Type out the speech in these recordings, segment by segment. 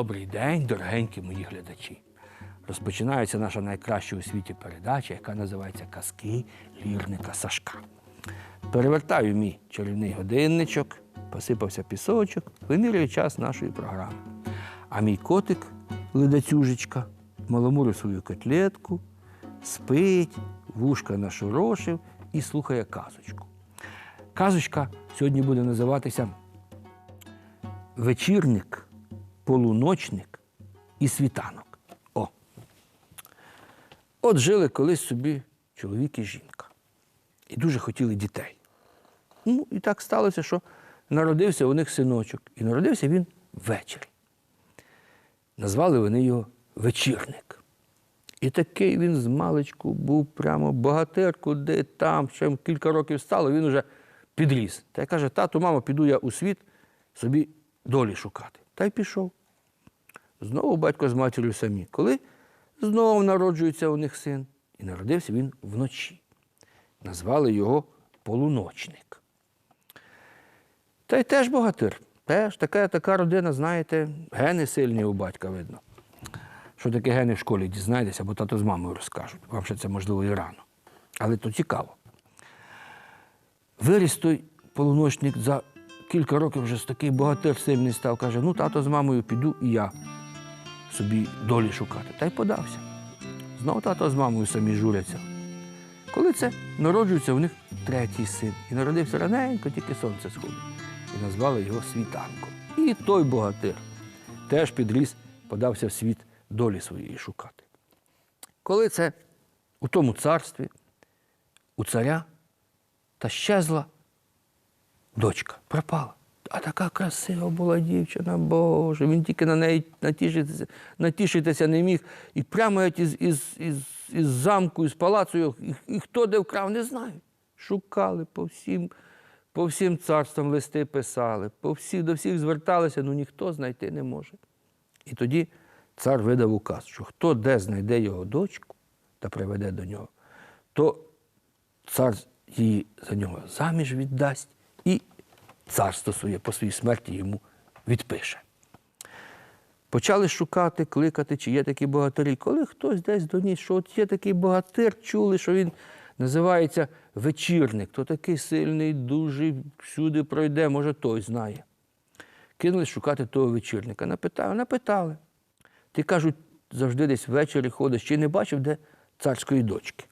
Добрий день, дорогенькі мої глядачі. Розпочинається наша найкраща у світі передача, яка називається Казки лірника Сашка. Перевертаю мій чарівний годинничок, посипався пісочок, вимірюю час нашої програми. А мій котик, ледацюжечка, маламурив свою котлетку, спить, вушка нашорошив і слухає казочку. Казочка сьогодні буде називатися вечірник, полуночник і світанок. О. От жили колись собі чоловік і жінка. І дуже хотіли дітей. Ну, і так сталося, що народився у них синочок. І народився він ввечері. Назвали вони його вечірник. І такий він з маличку був прямо богатир, куди там, ще кілька років стало, він уже підріс. Та й каже, тату, мамо, піду я у світ собі долі шукати. Та й пішов. Знову батько з матір'ю самі. Коли знову народжується у них син. І народився він вночі. Назвали його полуночник. Та й теж богатир. Теж така, така родина, знаєте, гени сильні у батька видно. Що таке гени в школі дізнаєтеся, бо тато з мамою розкажуть. Вам ще це можливо і рано. Але то цікаво. Виріс той полуночник за кілька років вже з такий богатир сильний став. Каже, ну тато з мамою піду і я собі долі шукати. Та й подався. Знову тато з мамою самі журяться. Коли це народжується у них третій син. І народився раненько, тільки сонце сходить. І назвали його світанком. І той богатир теж підріс, подався в світ долі своєї шукати. Коли це у тому царстві, у царя та щезла дочка, пропала. А така красива була дівчина, Боже, він тільки на неї натішитися, натішитися не міг. І прямо із, із, із, із замку, із палацу, і, і хто де вкрав, не знаю. Шукали по всім, по всім царствам листи писали, по всіх, до всіх зверталися, ну ніхто знайти не може. І тоді цар видав указ, що хто де знайде його дочку та приведе до нього, то цар її за нього заміж віддасть царство своє по своїй смерті йому відпише. Почали шукати, кликати, чи є такі богатирі. Коли хтось десь доніс, що от є такий богатир, чули, що він називається вечірник, то такий сильний, дуже всюди пройде, може, той знає. Кинули шукати того вечірника. Напитали, напитали. Ти кажуть, завжди десь ввечері ходиш, чи не бачив, де царської дочки.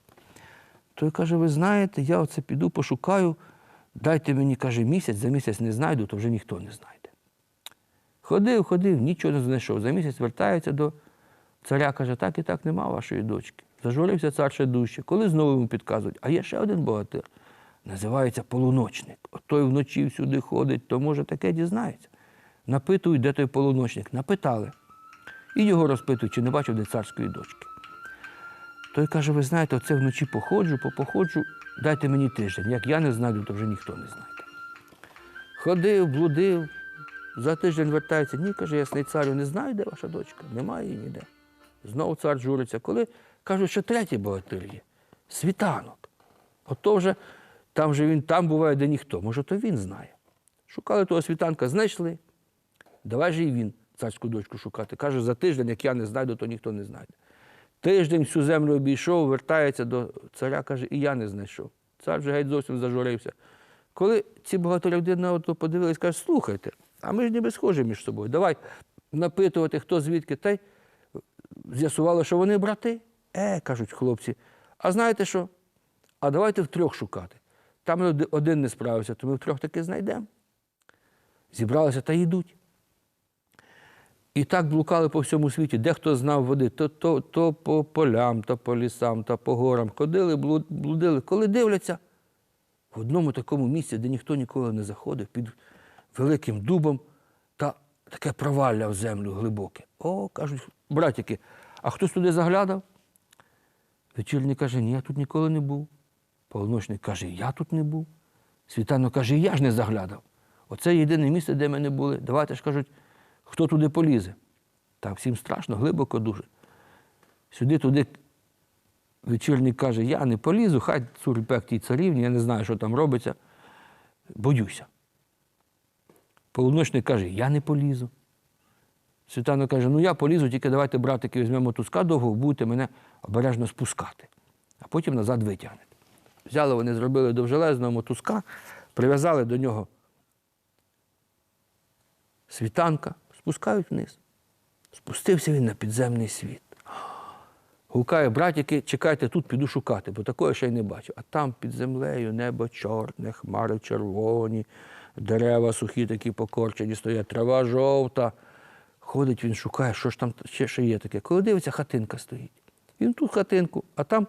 Той каже, ви знаєте, я оце піду, пошукаю, дайте мені, каже, місяць, за місяць не знайду, то вже ніхто не знайде. Ходив, ходив, нічого не знайшов. За місяць вертається до царя, каже, так і так нема вашої дочки. Зажурився цар ще дужче. Коли знову йому підказують, а є ще один богатир, називається полуночник. От той вночі всюди ходить, то може таке дізнається. Напитують, де той полуночник. Напитали. І його розпитують, чи не бачив де царської дочки. Той каже, ви знаєте, оце вночі походжу, попоходжу, дайте мені тиждень. Як я не знайду, то вже ніхто не знайде. Ходив, блудив, за тиждень вертається. Ні, каже, ясний царю, не знаю, де ваша дочка. Немає її ніде. Знову цар журиться. Коли кажуть, що третій богатир є світанок. Ото вже там же він там буває, де ніхто. Може, то він знає. Шукали того світанка, знайшли. Давай же і він царську дочку шукати. Каже, за тиждень, як я не знайду, то ніхто не знайде. Тиждень всю землю обійшов, вертається до царя, каже, і я не знайшов. Цар вже геть зовсім зажурився. Коли ці багатирі один на одного подивились, кажуть, слухайте, а ми ж ніби схожі між собою. Давай напитувати, хто звідки. Та й з'ясували, що вони брати. Е, кажуть хлопці. А знаєте що? А давайте втрьох шукати. Там один не справився, то ми втрьох таки знайдемо. Зібралися та йдуть. І так блукали по всьому світі, де хто знав води, то, то, то по полям, то по лісам, то по горам. Ходили, блудили. Коли дивляться, в одному такому місці, де ніхто ніколи не заходив, під великим дубом, та таке провалля в землю глибоке. О, кажуть, братики, а хтось туди заглядав? Вечірний каже, ні, я тут ніколи не був. Полуночник каже, я тут не був. Світанок каже, я ж не заглядав. Оце єдине місце, де ми не були. Давайте ж кажуть, хто туди полізе. Так, всім страшно, глибоко дуже. Сюди, туди вечірник каже, я не полізу, хай цурпек тій царівні, я не знаю, що там робиться. Боюся. Полуночник каже, я не полізу. Світанок каже, ну я полізу, тільки давайте, братики, візьмемо туска довго, будете мене обережно спускати, а потім назад витягнете. Взяли вони, зробили довжелезного мотузка, прив'язали до нього світанка, спускають вниз. Спустився він на підземний світ. Гукає, братики, чекайте, тут піду шукати, бо такого ще й не бачив. А там під землею небо чорне, хмари червоні, дерева сухі такі покорчені стоять, трава жовта. Ходить він, шукає, що ж там ще, ще є таке. Коли дивиться, хатинка стоїть. Він тут хатинку, а там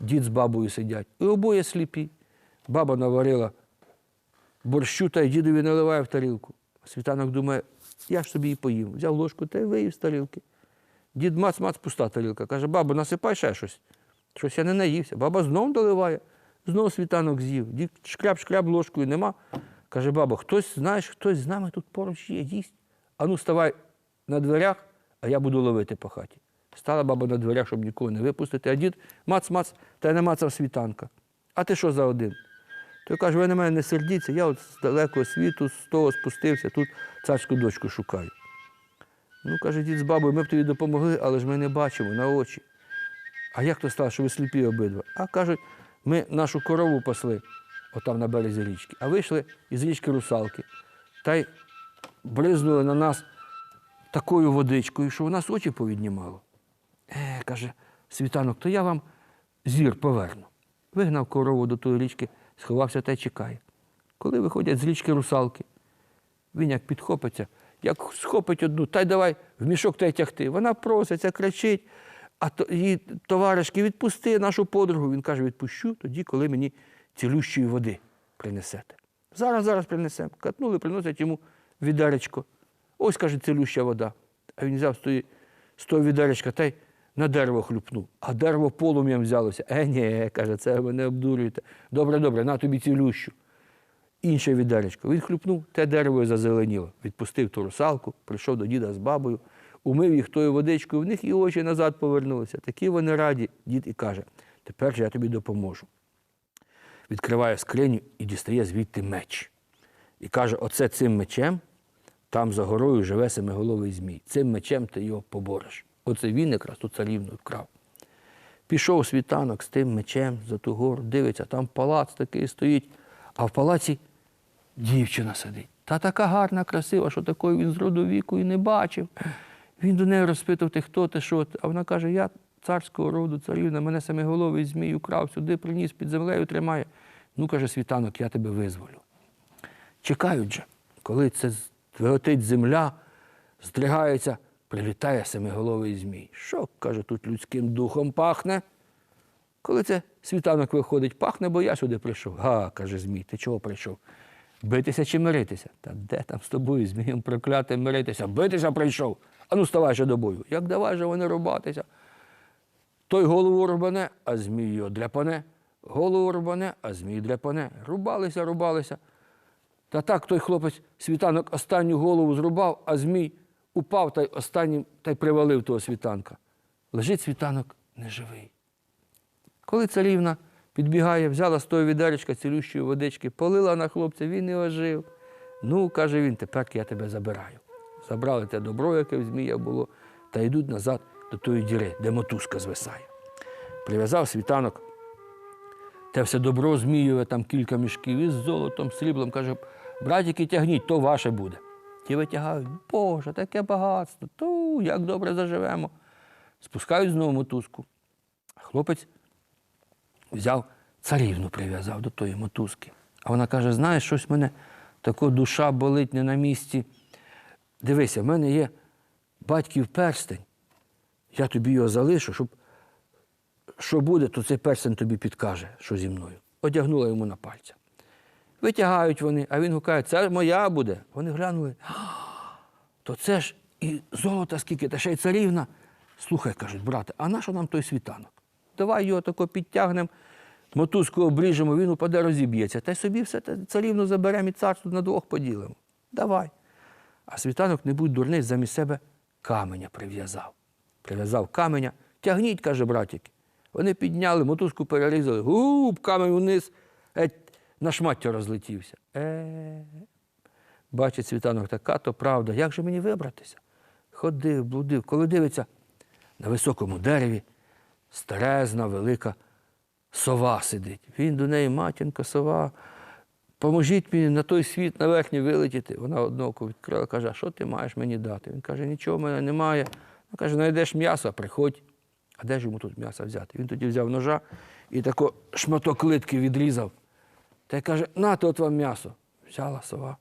дід з бабою сидять. І обоє сліпі. Баба наварила борщу та й дідові наливає в тарілку. Світанок думає, я ж собі і поїм. Взяв ложку та й виїв з тарілки. Дід мац-мац пуста тарілка. Каже, бабо, насипай ще щось. Щось я не наївся. Баба знов доливає, знов світанок з'їв. Дід шкряб-шкряб ложкою нема. Каже, баба, хтось, знаєш, хтось з нами тут поруч є, їсть. Ану, ставай на дверях, а я буду ловити по хаті. Стала баба на дверях, щоб нікого не випустити, а дід мац-мац, та й не мацав світанка. А ти що за один? Той каже, ви на мене не сердіться, я от з далекого світу, з того спустився, тут царську дочку шукаю. Ну, каже, дід з бабою, ми б тобі допомогли, але ж ми не бачимо на очі. А як то стало, що ви сліпі обидва? А кажуть, ми нашу корову пасли отам на березі річки, а вийшли із річки русалки та й бризнули на нас такою водичкою, що у нас очі повіднімало. Е, каже, світанок, то я вам зір поверну. Вигнав корову до тої річки, сховався та й чекає. Коли виходять з річки русалки, він як підхопиться, як схопить одну, та й давай в мішок та й тягти. Вона проситься, кричить, а то, її товаришки, відпусти нашу подругу. Він каже, відпущу тоді, коли мені цілющої води принесете. Зараз, зараз принесемо. Катнули, приносять йому відеречко. Ось, каже, цілюща вода. А він взяв з, того відеречка та й на дерево хлюпнув. А дерево полум'ям взялося. Е, ні, каже, це ви не обдурюєте. Добре, добре, на тобі цілющу інше відеречко. Він хлюпнув, те дерево зазеленіло. Відпустив ту русалку, прийшов до діда з бабою, умив їх тою водичкою, в них і очі назад повернулися. Такі вони раді. Дід і каже, тепер же я тобі допоможу. Відкриває скриню і дістає звідти меч. І каже: оце цим мечем там за горою живе семиголовий змій. Цим мечем ти його побореш. Оце він якраз ту царівну вкрав. Пішов світанок з тим мечем за ту гору, дивиться, там палац такий стоїть, а в палаці дівчина сидить. Та така гарна, красива, що такої він з роду віку і не бачив. Він до неї розпитав, ти хто ти, що ти? А вона каже, я царського роду, царівна, мене семиголовий змій украв, сюди приніс, під землею тримає. Ну, каже, світанок, я тебе визволю. Чекають же, коли це двиготить земля, здригається, прилітає семиголовий змій. Що, каже, тут людським духом пахне? Коли це світанок виходить, пахне, бо я сюди прийшов. Га, каже Змій, ти чого прийшов? Битися чи миритися? Та де там з тобою, Змієм проклятим миритися? Битися прийшов. Ану, ставай же до бою. Як давай же вони рубатися? Той голову рубане, а змій його дряпане. Голову рубане, а змій дряпане. Рубалися, рубалися. Та так той хлопець світанок останню голову зрубав, а змій упав та й останнім та й привалив того світанка. Лежить світанок неживий. Коли царівна підбігає, взяла з того відеречка цілющої водички, полила на хлопця, він не ожив. Ну, каже він, тепер я тебе забираю. Забрали те добро, яке в змія було, та йдуть назад до тої діри, де мотузка звисає. Прив'язав світанок, те все добро змієве, там кілька мішків із золотом, сріблом. Каже, братики, тягніть, то ваше буде. Ті витягають, Боже, таке багатство, то як добре заживемо. Спускають знову мотузку. Хлопець взяв царівну, прив'язав до тої мотузки. А вона каже: знаєш, щось в мене тако душа болить не на місці. Дивися, в мене є батьків перстень. Я тобі його залишу, щоб що буде, то цей перстень тобі підкаже, що зі мною. Одягнула йому на пальця. Витягають вони, а він гукає, це моя буде. Вони глянули, то це ж і золота скільки, та ще й царівна. Слухай, кажуть, брате, а на що нам той світанок? Давай його тако підтягнемо, мотузку обріжемо, він упаде, розіб'ється. Та й собі все царівну заберемо і царство на двох поділимо. Давай. А світанок, не будь дурний, замість себе каменя прив'язав. Прив'язав каменя. Тягніть, каже братики. Вони підняли, мотузку перерізали, губ, камень вниз, геть на шмаття розлетівся. Е, бачить світанок, така то правда. Як же мені вибратися? ходив, блудив. Коли дивиться, на високому дереві старезна, велика сова сидить. Він до неї, матінка, сова, поможіть мені на той світ на верхній вилетіти. Вона одне око відкрила, каже, що ти маєш мені дати? Він каже, нічого в мене немає. Вона каже, знайдеш м'ясо, приходь. А де ж йому тут м'ясо взяти? Він тоді взяв ножа і тако шматок литки відрізав. Та й каже, нате от вам м'ясо. Взяла сова.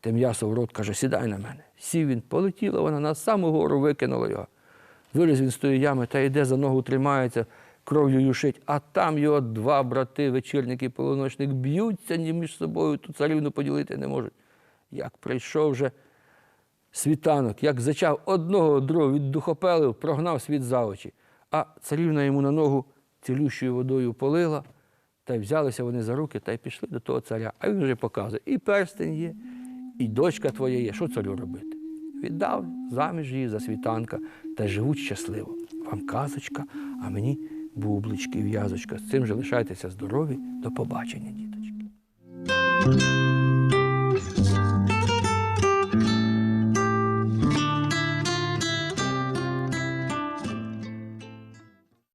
Те м'ясо в рот каже, сідай на мене. Сів він, полетіла вона на саму гору, викинула його. Виліз він з тої ями та йде за ногу тримається, кров'ю юшить, а там його два брати, вечірник і полуночник, б'ються ні між собою, ту царівну поділити не можуть. Як прийшов вже світанок, як зачав одного другого віддухопелив, прогнав світ за очі. А царівна йому на ногу цілющою водою полила, та й взялися вони за руки та й пішли до того царя. А він вже показує, і перстень є, і дочка твоя є. Що царю робити? Віддав заміж її за світанка та живуть щасливо. Вам казочка, а мені бублички, в'язочка. З цим же лишайтеся здорові. До побачення, діточки.